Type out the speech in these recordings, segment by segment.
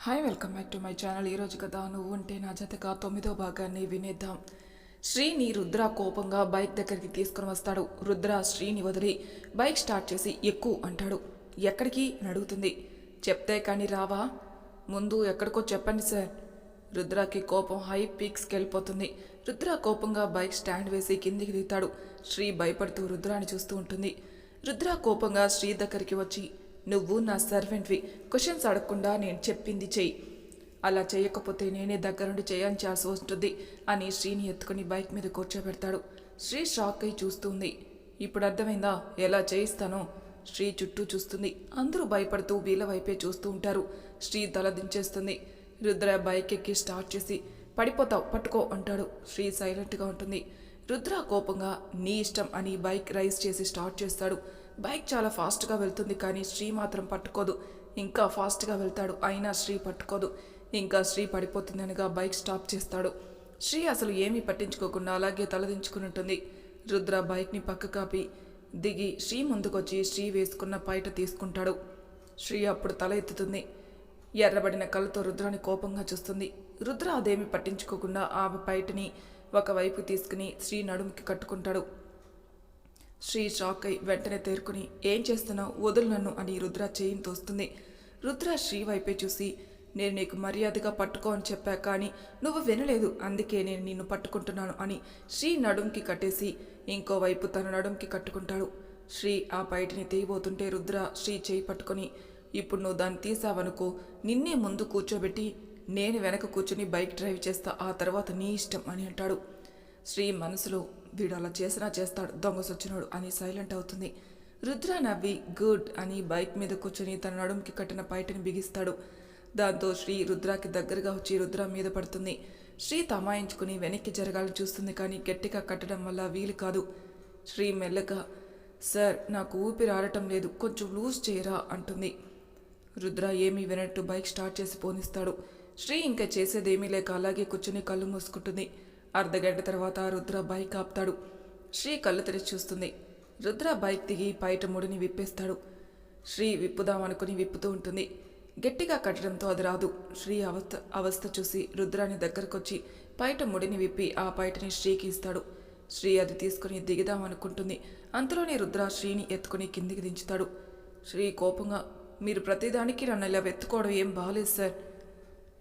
Hi welcome back to my channel ఈరోజు కదా నువ్వు ఉంటే నా జతగా తొమ్మిదో భాగాన్ని వినేద్దాం. శ్రీని రుద్ర కోపంగా బైక్ దగ్గరికి తీసుకుని వస్తాడు. రుద్ర శ్రీని వదిలి బైక్ స్టార్ట్ చేసి ఎక్కువ అంటాడు. ఎక్కడికి? అని అడుగుతుంది. చెప్తే కానీ రావా? ముందు ఎక్కడికో చెప్పండి సార్. రుద్రకి కోపం హై పీక్స్కి వెళ్ళిపోతుంది. రుద్ర కోపంగా బైక్ స్టాండ్ వేసి కిందికి దిగుతాడు. శ్రీ భయపడుతూ రుద్రాని చూస్తూ ఉంటుంది. రుద్ర కోపంగా శ్రీ దగ్గరికి వచ్చి నువ్వు నా సర్వెంట్వి. క్వశ్చన్స్ అడగకుండా నేను చెప్పింది చెయ్యి. అలా చేయకపోతే నేనే దగ్గరుండి చేయించాల్సి వస్తుంది అని శ్రీని ఎత్తుకుని బైక్ మీద కూర్చోబెడతాడు. శ్రీ షాక్ అయి చూస్తుంది. ఇప్పుడు అర్థమైందా? ఎలా చేయిస్తానో? శ్రీ చుట్టూ చూస్తుంది. అందరూ భయపడుతూ వీళ్ళ వైపే చూస్తూ ఉంటారు. శ్రీ తల దించేస్తుంది. రుద్ర బైక్ ఎక్కి స్టార్ట్ చేసి పడిపోతావు పట్టుకో అంటాడు. శ్రీ సైలెంట్గా ఉంటుంది. రుద్ర కోపంగా నీ ఇష్టం అని బైక్ రైస్ చేసి స్టార్ట్ చేస్తాడు. బైక్ చాలా ఫాస్ట్గా వెళ్తుంది కానీ శ్రీ మాత్రం పట్టుకోదు. ఇంకా ఫాస్ట్గా వెళ్తాడు అయినా శ్రీ పట్టుకోదు. ఇంకా శ్రీ పడిపోతుందనగా బైక్ స్టాప్ చేస్తాడు. శ్రీ అసలు ఏమీ పట్టించుకోకుండా అలాగే తలదించుకుని ఉంటుంది రుద్ర బైక్ని పక్క కాపి దిగి శ్రీ ముందుకొచ్చి శ్రీ వేసుకున్న పైట తీసుకుంటాడు. శ్రీ అప్పుడు తల ఎత్తుతుంది. ఎర్రబడిన కళ్ళతో రుద్రాని కోపంగా చూస్తుంది. రుద్ర అదేమి పట్టించుకోకుండా ఆ పైటని ఒకవైపు తీసుకుని శ్రీ నడుముకి కట్టుకుంటాడు. శ్రీ షాక్ అయి వెంటనే తేరుకుని ఏం చేస్తున్నావు? వదులు నన్ను అని రుద్ర చేయిని తోస్తుంది. రుద్ర శ్రీ వైపే చూసి నేను నీకు మర్యాదగా పట్టుకో అని చెప్పా కానీ నువ్వు వినలేదు అందుకే నేను నిన్ను పట్టుకుంటున్నాను అని శ్రీ నడుంకి కట్టేసి ఇంకోవైపు తన నడుంకి కట్టుకుంటాడు. శ్రీ ఆ బయటిని తీయబోతుంటే రుద్ర శ్రీ చేయి పట్టుకొని ఇప్పుడు నువ్వు దాన్ని తీసావనుకో నిన్నే ముందు కూర్చోబెట్టి నేను వెనక కూర్చుని బైక్ డ్రైవ్ చేస్తా ఆ తర్వాత నీ ఇష్టం అని అంటాడు. శ్రీ మనసులో వీడు అలా చేసినా చేస్తాడు దొంగసొచ్చినాడు అని సైలెంట్ అవుతుంది. రుద్ర నవ్వి గుడ్ అని బైక్ మీద కూర్చొని తన నడుముకి కట్టిన పైటని బిగిస్తాడు. దాంతో శ్రీ రుద్రాకి దగ్గరగా వచ్చి రుద్ర మీద పడుతుంది. శ్రీ తమాయించుకుని వెనక్కి జరగాలని చూస్తుంది కానీ గట్టిగా కట్టడం వల్ల వీలు కాదు. శ్రీ మెల్లగా సార్ నాకు ఊపిరి ఆడటం లేదు కొంచెం లూజ్ చేయరా అంటుంది. రుద్ర ఏమీ వినట్టు బైక్ స్టార్ట్ చేసి పోనిస్తాడు. శ్రీ ఇంకా చేసేదేమీ లేక అలాగే కూర్చుని కళ్ళు మూసుకుంటుంది. అర్ధగంట తర్వాత రుద్ర బైక్ ఆపుతాడు శ్రీ కళ్ళు తెరిచి చూస్తుంది. రుద్ర బైక్ దిగి బయట ముడిని విప్పేస్తాడు. శ్రీ విప్పుదామనుకుని విప్పుతూ ఉంటుంది. గట్టిగా కట్టడంతో అది రాదు. శ్రీ అవస్థ అవస్థ చూసి రుద్రాని దగ్గరకొచ్చి పైట ముడిని విప్పి ఆ పైటని శ్రీకి ఇస్తాడు. శ్రీ అది తీసుకుని దిగుదామనుకుంటుంది అంతలోనే రుద్ర శ్రీని ఎత్తుకుని కిందికి దించుతాడు. శ్రీ కోపంగా మీరు ప్రతిదానికి నన్ను ఇలా వెత్తుకోవడం ఏం బాగాలేదు సార్.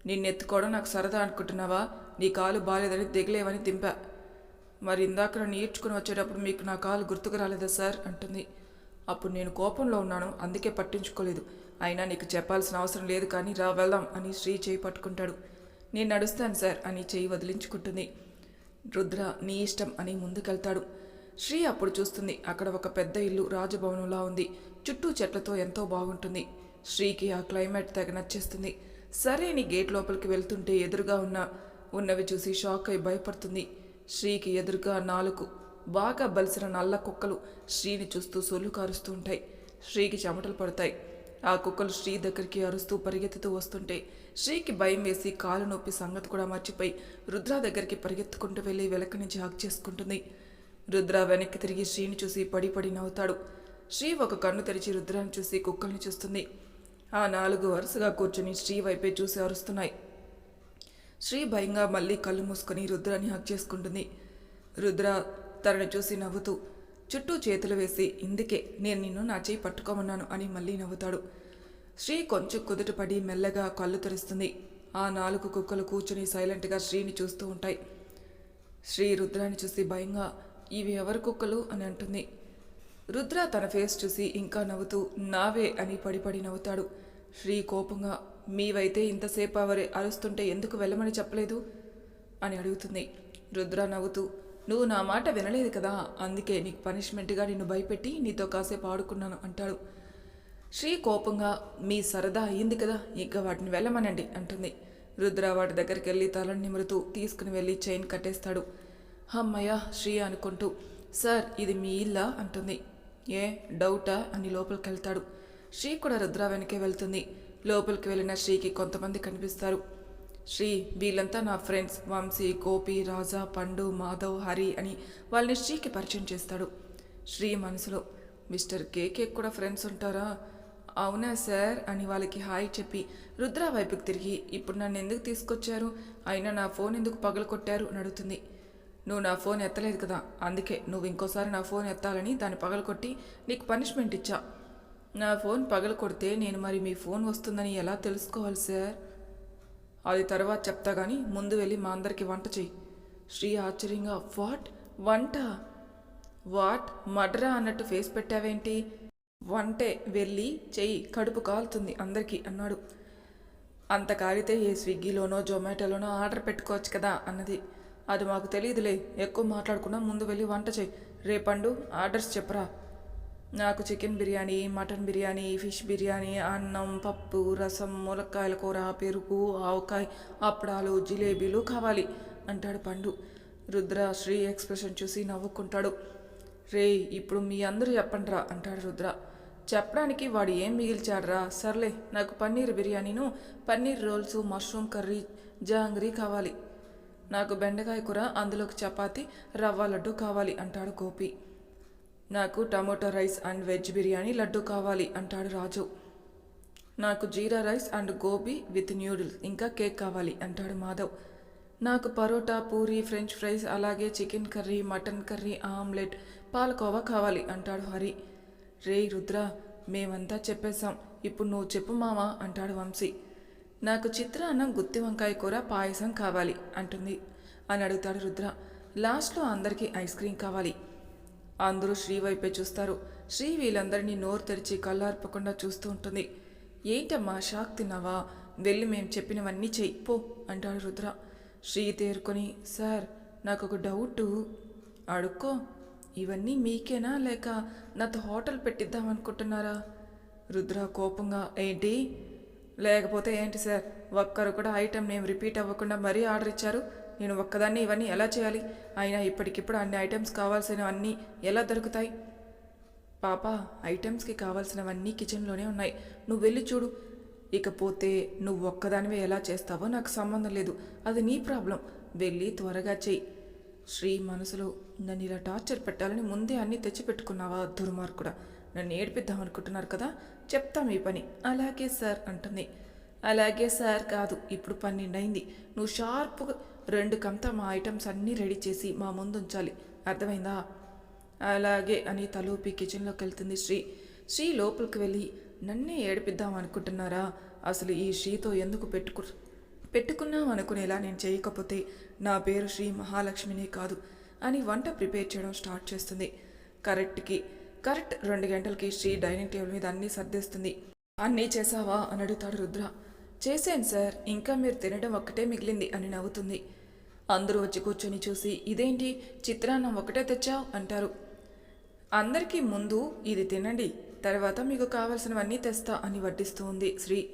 నిన్ను ఎత్తుకోవడం నాకు సరదా అనుకుంటున్నావా? నీ కాలు బాగాలేదని దిగలేవని దింపా. మరి ఇందాక నన్ను ఈడ్చుకుని వచ్చేటప్పుడు మీకు నా కాలు గుర్తుకు రాలేదా సార్? అంటుంది. అప్పుడు నేను కోపంలో ఉన్నాను అందుకే పట్టించుకోలేదు. అయినా నీకు చెప్పాల్సిన అవసరం లేదు కానీ రా వెళ్దాం అని శ్రీ చేయి పట్టుకుంటాడు. నేను నడుస్తాను సార్ అని చేయి వదిలించుకుంటుంది. రుద్ర నీ ఇష్టం అని ముందుకెళ్తాడు. శ్రీ అప్పుడు చూస్తుంది అక్కడ ఒక పెద్ద ఇల్లు రాజభవనంలా ఉంది. చుట్టూ చెట్లతో ఎంతో బాగుంటుంది. శ్రీకి ఆ క్లైమేట్ తెగ నచ్చేస్తుంది. సరే నీ గేట్ లోపలికి వెళ్తుంటే ఎదురుగా ఉన్న ఉన్నవి చూసి షాక్ అయి భయపడుతుంది. శ్రీకి ఎదురుగా నాలుగు బాగా బలిసిన నల్ల కుక్కలు శ్రీని చూస్తూ సొల్లు కారుస్తూ ఉంటాయి. శ్రీకి చెమటలు పడతాయి. ఆ కుక్కలు శ్రీ దగ్గరికి అరుస్తూ పరిగెత్తుతూ వస్తుంటే శ్రీకి భయం వేసి కాలు నొప్పి సంగతి కూడా మర్చిపోయి రుద్ర దగ్గరికి పరిగెత్తుకుంటూ వెళ్ళి వెనక నుంచి హక్ చేసుకుంటుంది. రుద్ర వెనక్కి తిరిగి శ్రీని చూసి పడి పడి నవ్వుతాడు. శ్రీ ఒక కన్ను తెరిచి రుద్రాన్ని చూసి కుక్కల్ని చూస్తుంది. ఆ నాలుగు వరుసగా కూర్చుని శ్రీ వైపే చూసి అరుస్తున్నాయి. శ్రీ భయంగా మళ్ళీ కళ్ళు మూసుకొని రుద్రాన్ని హక్ చేసుకుంటుంది. రుద్ర తనను చూసి నవ్వుతూ చుట్టూ చేతులు వేసి ఇందుకే నేను నిన్ను నా చేయి పట్టుకోమన్నాను అని మళ్ళీ నవ్వుతాడు. శ్రీ కొంచెం కుదుటపడి మెల్లగా కళ్ళు తెరుస్తుంది. ఆ నాలుగు కుక్కలు కూర్చుని సైలెంట్గా శ్రీని చూస్తూ ఉంటాయి. శ్రీ రుద్రాన్ని చూసి భయంగా ఇవి ఎవరి కుక్కలు? అని అంటుంది. రుద్ర తన ఫేస్ చూసి ఇంకా నవ్వుతూ నావే అని పడిపడి నవ్వుతాడు. శ్రీ కోపంగా మీవైతే ఇంతసేపు అవరి అరుస్తుంటే ఎందుకు వెళ్ళమని చెప్పలేదు? అని అడుగుతుంది. రుద్ర నవ్వుతూ నువ్వు నా మాట వినలేదు కదా? అందుకే నీకు పనిష్మెంట్గా నిన్ను భయపెట్టి నీతో కాసేపు ఆడుకున్నాను అంటాడు. శ్రీ కోపంగా మీ సరదా అయ్యింది కదా? ఇంకా వాటిని వెళ్ళమనండి అంటుంది. రుద్ర వాటి దగ్గరికి వెళ్ళి తలని నిమురుతూ తీసుకుని వెళ్ళి చైన్ కట్టేస్తాడు. అమ్మయ్య శ్రీ అనుకుంటూ సార్ ఇది మీ ఇల్లా? అంటుంది. ఏ డౌటా? అని లోపలికి వెళ్తాడు శ్రీ కూడా రుద్ర వెనకే వెళ్తుంది. లోపలికి వెళ్ళిన శ్రీకి కొంతమంది కనిపిస్తారు. శ్రీ వీళ్ళంతా నా ఫ్రెండ్స్ వంశీ గోపి రాజా పండు మాధవ్ హరి అని వాళ్ళని శ్రీకి పరిచయం చేస్తాడు. శ్రీ మనసులో మిస్టర్ కేకే కూడా ఫ్రెండ్స్ ఉంటారా? అవునా సార్ అని వాళ్ళకి హాయ్ చెప్పి రుద్ర వైపుకి తిరిగి ఇప్పుడు నన్ను ఎందుకు తీసుకొచ్చారు? అయినా నా ఫోన్ ఎందుకు పగలు కొట్టారు అని అడుగుతుంది. నువ్వు నా ఫోన్ ఎత్తలేదు కదా అందుకే నువ్వు ఇంకోసారి నా ఫోన్ ఎత్తాలని దాన్ని పగలు కొట్టి నీకు పనిష్మెంట్ ఇచ్చా. నా ఫోన్ పగల కొడితే నేను మరి మీ ఫోన్ వస్తుందని ఎలా తెలుసుకోవాలి సార్? అది తర్వాత చెప్తా కానీ ముందు వెళ్ళి మా అందరికి వంట చెయ్యి. శ్రీ ఆశ్చర్యంగా వాట్? వంట? వాట్? మడ్రా? అన్నట్టు ఫేస్ పెట్టావేంటి? వంటే వెళ్ళి చెయ్యి కడుపు కాలుతుంది అందరికీ అన్నాడు. అంత కాలితే ఏ స్విగ్గీలోనో జొమాటోలోనో ఆర్డర్ పెట్టుకోవచ్చు కదా? అన్నది. అది మాకు తెలియదులే ఎక్కువ మాట్లాడకుండా ముందు వెళ్ళి వంట చెయ్యి. రేపండు ఆర్డర్స్ చెప్పరా? నాకు chicken biryani mutton biryani fish biryani అన్నం పప్పు రసం ములక్కాయల కూర పెరుగు ఆవకాయ అప్పడాలు జిలేబీలు కావాలి అంటాడు పండు. రుద్ర శ్రీ ఎక్స్ప్రెషన్ చూసి నవ్వుకుంటాడు. రే ఇప్పుడు మీ అందరూ చెప్పండిరా అంటాడు రుద్ర. చెప్పడానికి వాడు ఏం మిగిల్చాడురా? సర్లే నాకు పన్నీర్ బిర్యానీను paneer rolls mushroom curry jangri కావాలి. నాకు బెండకాయ కూర అందులోకి చపాతి రవ్వ లడ్డు కావాలి అంటాడు గోపి. నాకు tomato rice and veg biryani laddu కావాలి అంటాడు రాజు. నాకు jeera rice and gobi with noodles ఇంకా కేక్ కావాలి అంటాడు మాధవ్. నాకు పరోటా పూరి ఫ్రెంచ్ ఫ్రైస్ అలాగే chicken curry mutton curry omelette palkova కావాలి అంటాడు హరి. రే రుద్ర మేమంతా చెప్పేశాం. ఇప్పుడు నువ్వు చెప్పు మామా అంటాడు వంశీ. నాకు చిత్రాన్నం గుత్తి వంకాయ కూర పాయసం కావాలి అంటుంది అని అడుగుతాడు రుద్ర. లాస్ట్లో అందరికీ ఐస్ క్రీమ్ కావాలి. అందరూ శ్రీ వైపే చూస్తారు. శ్రీ వీళ్ళందరినీ నోరు తెరిచి కళ్ళార్పకుండా చూస్తూ ఉంటుంది. ఏంటమ్మా షాక్ తిన్నావా? వెళ్ళి మేము చెప్పినవన్నీ చెయ్యి పో అంటాడు రుద్ర. శ్రీ తేరుకొని సార్ నాకు ఒక డౌటు. అడుక్కో ఇవన్నీ మీకేనా లేక నాతో హోటల్ పెట్టిద్దాం అనుకుంటున్నారా రుద్ర కోపంగా ఏంటి? లేకపోతే ఏంటి సార్ ఒక్కరు కూడా ఐటెం నేమ్ రిపీట్ అవ్వకుండా మరీ ఆర్డర్ ఇచ్చారు? నేను ఒక్కదాన్ని ఇవన్నీ ఎలా చేయాలి? అయినా ఇప్పటికిప్పుడు అన్ని ఐటమ్స్ కావాల్సినవన్నీ ఎలా దొరుకుతాయి? పాప ఐటమ్స్కి కావాల్సినవన్నీ కిచెన్లోనే ఉన్నాయి. నువ్వు వెళ్ళి చూడు. ఇకపోతే నువ్వు ఒక్కదానివే ఎలా చేస్తావో నాకు సంబంధం లేదు. అది నీ ప్రాబ్లం. వెళ్ళి త్వరగా చెయ్యి. శ్రీ మనసులో నన్ను ఇలా టార్చర్ పెట్టాలని ముందే అన్నీ తెచ్చిపెట్టుకున్నావా దుర్మార్గుడా? నన్ను ఏడిపిద్దాం అనుకుంటున్నారు కదా? చెప్తా మీ పని. అలాగే సార్ అంటుంది. అలాగే సార్ కాదు. ఇప్పుడు పన్నెండు అయింది నువ్వు షార్ప్గా రెండు కంతా మా ఐటమ్స్ అన్నీ రెడీ చేసి మా ముందు ఉంచాలి అర్థమైందా? అలాగే అని తలూపి కిచెన్లోకి వెళ్తుంది శ్రీ. శ్రీ లోపలికి వెళ్ళి నన్నే ఏడిపిద్దాం అనుకుంటున్నారా అసలు ఈ శ్రీతో ఎందుకు పెట్టుకు పెట్టుకున్నాం అనుకునేలా నేను చేయకపోతే నా పేరు శ్రీ మహాలక్ష్మినే కాదు అని వంట ప్రిపేర్ చేయడం స్టార్ట్ చేస్తుంది. కరెక్ట్కి కరెక్ట్ రెండు గంటలకి శ్రీ డైనింగ్ టేబుల్ మీద అన్నీ సర్దేస్తుంది. అన్నీ చేసావా? అని అడుగుతాడు రుద్ర. చేశాను సార్ ఇంకా మీరు తినడం ఒక్కటే మిగిలింది అని నవ్వుతుంది. అందరూ వచ్చి కూర్చొని చూసి ఇదేంటి? చిత్రాన్నం ఒకటే తెచ్చావు? అంటారు. అందరికీ ముందు ఇది తినండి. తర్వాత మీకు కావలసినవన్నీ తెస్తా అని వడ్డిస్తూ ఉంది శ్రీ.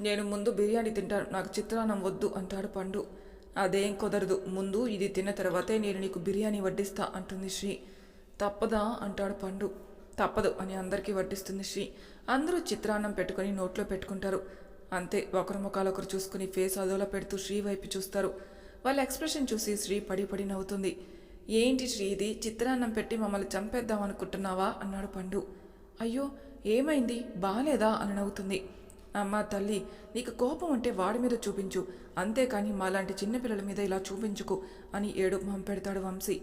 నేను ముందు బిర్యానీ తింటాను. నాకు చిత్రాన్నం వద్దు అంటాడు పండు. అదేం కుదరదు. ముందు ఇది తిన్న తర్వాతే నేను నీకు బిర్యానీ వడ్డిస్తా అంటుంది శ్రీ. తప్పదా అంటాడు పండు. తప్పదు అని అందరికీ వడ్డిస్తుంది శ్రీ. అందరూ చిత్రాన్నం పెట్టుకొని నోట్లో పెట్టుకుంటారు. అంతే. ఒకరి ముఖాలు ఒకరు చూసుకుని ఫేస్ అదోలా పెడుతూ శ్రీ వైపు చూస్తారు. వాళ్ళ ఎక్స్ప్రెషన్ చూసి శ్రీ పడి పడి నవ్వుతుంది. ఏంటి శ్రీ ఇది? చిత్రాన్నం పెట్టి మమ్మల్ని చంపేద్దాం అనుకుంటున్నావా? అన్నాడు పండు. అయ్యో ఏమైంది? బాలేదా? అని నవ్వుతుంది. అమ్మ తల్లి నీకు కోపం ఉంటే వాడి మీద చూపించు. అంతేకాని మాలాంటి చిన్నపిల్లల మీద ఇలా చూపించుకు అని ఏడు మొహం పెడతాడు వంశీ.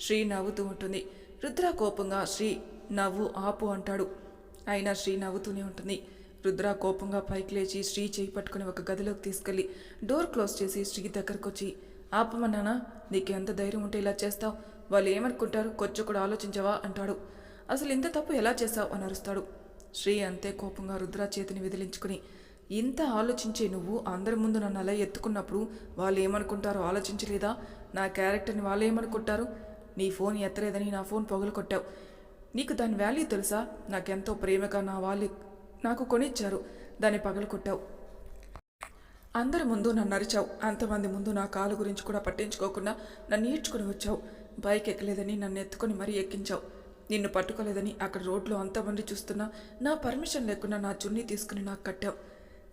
శ్రీ నవ్వుతూ ఉంటుంది. రుద్ర కోపంగా శ్రీ నవ్వు ఆపు అంటాడు. అయినా శ్రీ నవ్వుతూనే ఉంటుంది. రుద్ర కోపంగా పైకి లేచి శ్రీ చేయి పట్టుకుని ఒక గదిలోకి తీసుకెళ్ళి డోర్ క్లోజ్ చేసి శ్రీ దగ్గరకు వచ్చి ఆపమన్నానా నీకు ఎంత ధైర్యం ఉంటే ఇలా చేస్తావు? వాళ్ళు ఏమనుకుంటారు? కొంచెం కూడా ఆలోచించవా? అంటాడు. అసలు ఇంత తప్పు ఎలా చేశావు అని అరుస్తాడు. శ్రీ అంతే కోపంగా రుద్ర చేతిని విదిలించుకుని ఇంత ఆలోచించే నువ్వు అందరి ముందు నన్ను అలా ఎత్తుకున్నప్పుడు వాళ్ళు ఏమనుకుంటారో ఆలోచించలేదా? నా క్యారెక్టర్ని వాళ్ళు ఏమనుకుంటారు? నీ ఫోన్ ఎత్తలేదని నా ఫోన్ పొగలు కొట్టావు. నీకు దాని వాల్యూ తెలుసా? నాకెంతో ప్రేమగా నా వాళ్ళు నాకు కొనిచ్చారు. దాన్ని పగలు కొట్టావు. అందరి ముందు నన్ను అరిచావు. అంతమంది ముందు నా కాలు గురించి కూడా పట్టించుకోకుండా నన్ను ఈడ్చుకుని వచ్చావు. బైక్ ఎక్కలేదని నన్ను ఎత్తుకొని మరీ ఎక్కించావు. నిన్ను పట్టుకోలేదని అక్కడ రోడ్లో అంతమంది చూస్తున్నా నా పర్మిషన్ లేకుండా నా చున్నీ తీసుకుని నాకు కట్టావు.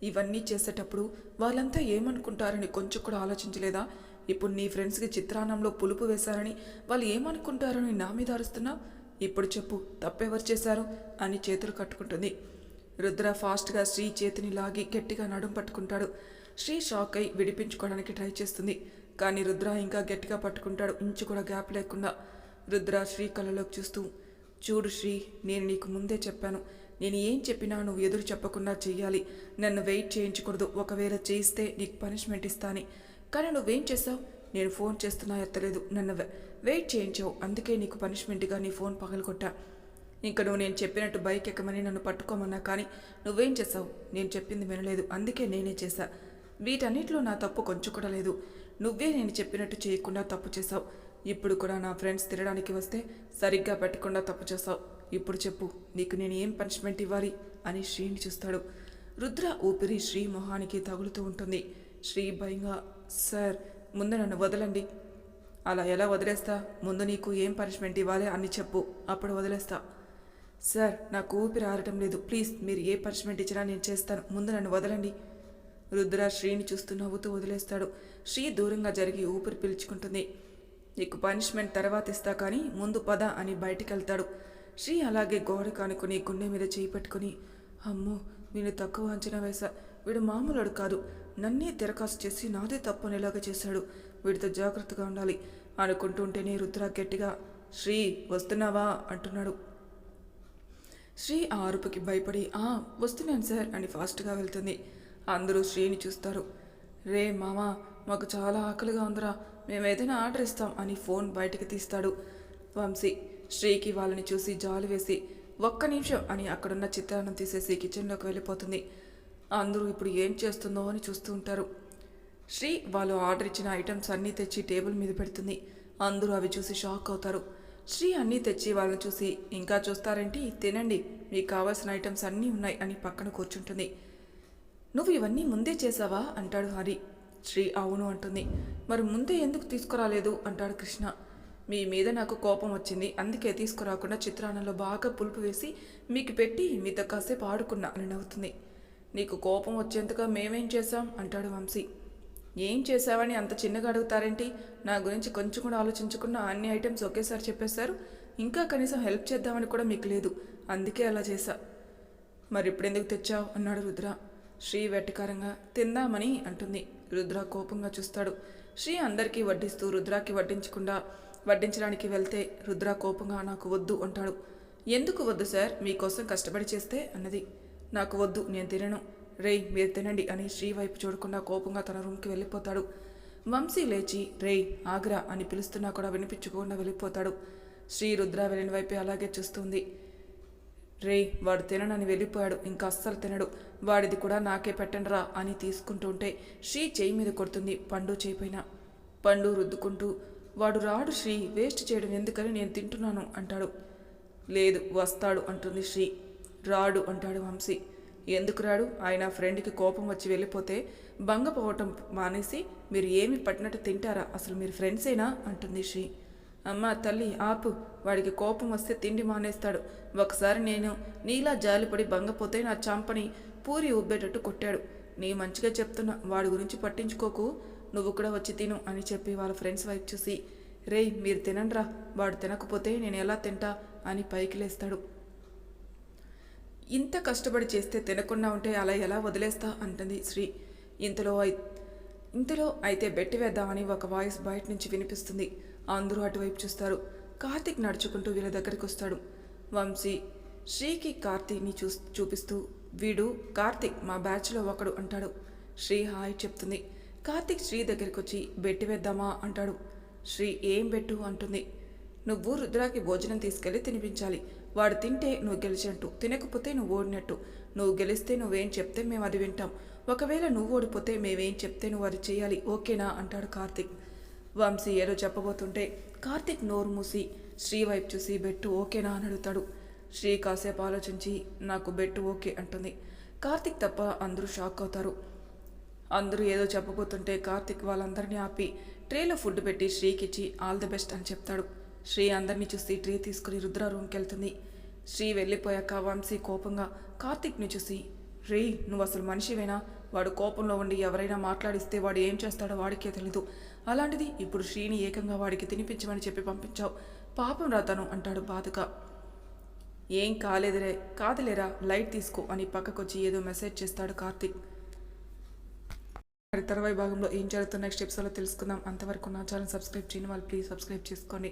ఇవన్నీ చేసేటప్పుడు వాళ్ళంతా ఏమనుకుంటారని కొంచెం కూడా ఆలోచించలేదా? ఇప్పుడు నీ ఫ్రెండ్స్కి చిత్రాన్నంలో పులుపు వేశారని వాళ్ళు ఏమనుకుంటారని నా మీద అరుస్తున్నావు? ఇప్పుడు చెప్పు తప్పెవరు చేశారు? అని చేతులు కట్టుకుంటుంది. రుద్ర ఫాస్ట్గా శ్రీ చేతిని లాగి గట్టిగా నడుం పట్టుకుంటాడు. శ్రీ షాక్ అయి విడిపించుకోవడానికి ట్రై చేస్తుంది. కానీ రుద్ర ఇంకా గట్టిగా పట్టుకుంటాడు. ఇంచు కూడా గ్యాప్ లేకుండా రుద్ర శ్రీ కళ్ళలోకి చూస్తూ చూడు శ్రీ నేను నీకు ముందే చెప్పాను. నేను ఏం చెప్పినా నువ్వు ఎదురు చెప్పకుండా చెయ్యాలి. నన్ను వెయిట్ చేయించకూడదు. ఒకవేళ చేయిస్తే నీకు పనిష్మెంట్ ఇస్తాని. కానీ నువ్వేం చేసావు నేను ఫోన్ చేస్తున్నా ఎత్తలేదు. నన్ను వెయిట్ చేయించావు. అందుకే నీకు పనిష్మెంట్గా నీ ఫోన్ పగలగొట్టా. ఇంకా నువ్వు నేను చెప్పినట్టు బైక్ ఎక్కమని నన్ను పట్టుకోమన్నా కానీ నువ్వేం చేసావు నేను చెప్పింది వినలేదు. అందుకే నేనే చేశా. వీటన్నిటిలో నా తప్పు కొంచెం కూడా లేదు. నువ్వే నేను చెప్పినట్టు చేయకుండా తప్పు చేసావు ఇప్పుడు కూడా నా ఫ్రెండ్స్ తినడానికి వస్తే సరిగ్గా పెట్టకుండా తప్పు చేశావు. ఇప్పుడు చెప్పు నీకు నేను ఏం పనిష్మెంట్ ఇవ్వాలి? అని శ్రీని చూస్తాడు. రుద్ర ఊపిరి శ్రీ మొహానికి తగులుతూ ఉంటుంది. శ్రీ భయంగా సార్ ముందు నన్ను వదలండి. అలా ఎలా వదిలేస్తా? ముందు నీకు ఏం పనిష్మెంట్ ఇవ్వాలి? అని చెప్పు. అప్పుడు వదిలేస్తా. సార్ నాకు ఊపిరి ఆడటం లేదు. ప్లీజ్ మీరు ఏ పనిష్మెంట్ ఇచ్చినా నేను చేస్తాను. ముందు నన్ను వదలండి. రుద్ర శ్రీని చూస్తూ నవ్వుతూ వదిలేస్తాడు. శ్రీ దూరంగా జరిగి ఊపిరి పీల్చుకుంటుంది. నీకు పనిష్మెంట్ తర్వాత ఇస్తా కానీ ముందు పద అని బయటికి వెళ్తాడు శ్రీ అలాగే గోడ కానుకొని గుండె మీద చేయి పెట్టుకుని అమ్మో నేను తక్కువ అంచనా వేశా. వీడు మామూలుడు కాదు. నన్నే తిరకాసు చేసి నాదే తప్పు అనేలాగా చేశాడు. వీడితో జాగ్రత్తగా ఉండాలి. అనుకుంటుంటేనే రుద్ర గట్టిగా శ్రీ వస్తున్నావా? అంటున్నాడు. శ్రీ ఆ అరుపుకి భయపడి ఆ వస్తున్నాను సార్ అని ఫాస్ట్గా వెళ్తుంది. అందరూ శ్రీని చూస్తారు. రే మామా మాకు చాలా ఆకలిగా ఉందిరా మేము ఏదైనా ఆర్డర్ ఇస్తాం అని ఫోన్ బయటకు తీస్తాడు వంశీ. శ్రీకి వాళ్ళని చూసి జాలి వేసి ఒక్క నిమిషం అని అక్కడున్న చిత్రాన్ని తీసేసి కిచెన్లోకి వెళ్ళిపోతుంది. అందరూ ఇప్పుడు ఏం చేస్తుందో అని చూస్తూ ఉంటారు. శ్రీ వాళ్ళు ఆర్డర్ ఇచ్చిన ఐటమ్స్ అన్నీ తెచ్చి టేబుల్ మీద పెడుతుంది. అందరూ అవి చూసి షాక్ అవుతారు. శ్రీ అన్నీ తెచ్చి వాళ్ళని చూసి ఇంకా చూస్తారేంటి? తినండి. మీకు కావాల్సిన ఐటమ్స్ అన్నీ ఉన్నాయి అని పక్కన కూర్చుంటుంది. నువ్వు ఇవన్నీ ముందే చేసావా? అంటాడు హరి. శ్రీ అవును అంటుంది. మరి ముందే ఎందుకు తీసుకురాలేదు? అంటాడు కృష్ణ. మీ మీద నాకు కోపం వచ్చింది. అందుకే తీసుకురాకుండా చిత్రాన్నంలో బాగా పులుపు వేసి మీకు పెట్టి మీతో కాసేపు ఆడుకున్నా అని నవ్వుతుంది. నీకు కోపం వచ్చేంతగా మేమేం చేశాం? అంటాడు వంశీ. ఏం చేశావని అంత చిన్నగా అడుగుతారేంటి? నా గురించి కొంచెం కూడా ఆలోచించకుండా అన్ని ఐటమ్స్ ఒకేసారి చెప్పేశారు. ఇంకా కనీసం హెల్ప్ చేద్దామని కూడా మీకు లేదు. అందుకే అలా చేశా. మరి ఇప్పుడెందుకు తెచ్చావు? అన్నాడు రుద్ర. శ్రీ వెటకారంగా తిందామని అంటుంది. రుద్ర కోపంగా చూస్తాడు. శ్రీ అందరికీ వడ్డిస్తూ రుద్రాకి వడ్డించకుండా వడ్డించడానికి వెళ్తే రుద్ర కోపంగా నాకు వద్దు అంటాడు. ఎందుకు వద్దు సార్? మీకోసం కష్టపడి చేస్తే అన్నది. నాకు వద్దు నేను తినను. రేయ్ మీరు తినండి అని శ్రీ వైపు చూడకుండా కోపంగా తన రూమ్కి వెళ్ళిపోతాడు. వంశీ లేచి రేయ్ ఆగ్రా అని పిలుస్తున్నా కూడా వినిపించకుండా వెళ్ళిపోతాడు. శ్రీ రుద్ర వెళ్ళిన వైపే అలాగే చూస్తుంది. రే వాడు తిననని వెళ్ళిపోయాడు ఇంకా అస్సలు తినడు. వాడిది కూడా నాకే పెట్టండిరా అని తీసుకుంటుంటే శ్రీ చేయి మీద కొడుతుంది పండు చేయిపోయిన పండు రుద్దుకుంటూ వాడు రాడు శ్రీ వేస్ట్ చేయడం ఎందుకని నేను తింటున్నాను అంటాడు. లేదు వస్తాడు అంటుంది శ్రీ. రాడు అంటాడు వంశీ. ఎందుకు రాడు? ఆయన ఫ్రెండ్కి కోపం వచ్చి వెళ్ళిపోతే భంగపోవటం మానేసి మీరు ఏమి పట్టినట్టు తింటారా? అసలు మీరు ఫ్రెండ్సేనా? అంటుంది శ్రీ. అమ్మ తల్లి ఆపు. వాడికి కోపం వస్తే తిండి మానేస్తాడు. ఒకసారి నేను నీలా జాలిపడి భంగపోతే నా చంపని పూరి ఉబ్బేటట్టు కొట్టాడు. నీ మంచిగా చెప్తున్నా. వాడి గురించి పట్టించుకోకు. నువ్వు కూడా వచ్చి తిను అని చెప్పి వాళ్ళ ఫ్రెండ్స్ వైపు చూసి రేయ్ మీరు తినండ్రా. వాడు తినకపోతే నేను ఎలా తింటా? అని పైకి లేస్తాడు. ఇంత కష్టపడి చేస్తే తినకుండా ఉంటే అలా ఎలా వదిలేస్తా? అంటుంది శ్రీ. ఇంతలో ఇంతలో అయితే బెట్టి వేద్దామని ఒక వాయిస్ బయట నుంచి వినిపిస్తుంది. అందరూ అటువైపు చూస్తారు. కార్తీక్ నడుచుకుంటూ వీళ్ళ దగ్గరికి వస్తాడు. వంశీ శ్రీకి కార్తీక్ని చూ చూపిస్తూ వీడు కార్తీక్ మా బ్యాచ్లో ఒకడు అంటాడు. శ్రీ హాయ్ చెప్తుంది. కార్తీక్ శ్రీ దగ్గరికి వచ్చి బెట్టి వేద్దామా? అంటాడు. శ్రీ ఏం బెట్టు? అంటుంది. నువ్వు రుద్రాకి భోజనం తీసుకెళ్ళి తినిపించాలి. వాడు తింటే నువ్వు గెలిచినట్టు తినకపోతే నువ్వు ఓడినట్టు. నువ్వు గెలిస్తే నువ్వేం చెప్తే మేము అది వింటాం. ఒకవేళ నువ్వు ఓడిపోతే మేమేం చెప్తే నువ్వు అది చేయాలి ఓకేనా? అంటాడు కార్తీక్. వంశీ ఏదో చెప్పబోతుంటే కార్తీక్ నోరు మూసి శ్రీ వైపు చూసి బెట్టు ఓకేనా అని అడుగుతాడు. శ్రీ కాసేపు ఆలోచించి నాకు బెట్టు ఓకే అంటుంది. కార్తిక్ తప్ప అందరూ షాక్ అవుతారు. అందరూ ఏదో చెప్పబోతుంటే కార్తిక్ వాళ్ళందరినీ ఆపి ట్రేలో ఫుడ్ పెట్టి శ్రీకిచ్చి ఆల్ ది బెస్ట్ అని చెప్తాడు. శ్రీ అందరినీ చూసి ట్రీ తీసుకుని రుద్ర రూమ్కి వెళ్తుంది. శ్రీ వెళ్ళిపోయాక వంశీ కోపంగా కార్తిక్ని చూసి రే నువ్వు అసలు మనిషివేనా? వాడు కోపంలో ఉండి ఎవరైనా మాట్లాడిస్తే వాడు ఏం చేస్తాడో వాడికే తెలీదు. అలాంటిది ఇప్పుడు శ్రీని ఏకంగా వాడికి తినిపించమని చెప్పి పంపించావు. పాపం రాతాను అంటాడు బాధగా. ఏం కాలేదురే కాదులేరా లైట్ తీసుకో అని పక్కకొచ్చి ఏదో మెసేజ్ చేస్తాడు కార్తిక్. మరి తర్వాయి భాగంలో ఏం జరుగుతున్న నెక్స్ట్ ఎపిసోడ్లో తెలుసుకుందాం. అంతవరకు నా ఛానల్ సబ్స్క్రైబ్ చేయని వాళ్ళు ప్లీజ్ సబ్స్క్రైబ్ చేసుకోండి.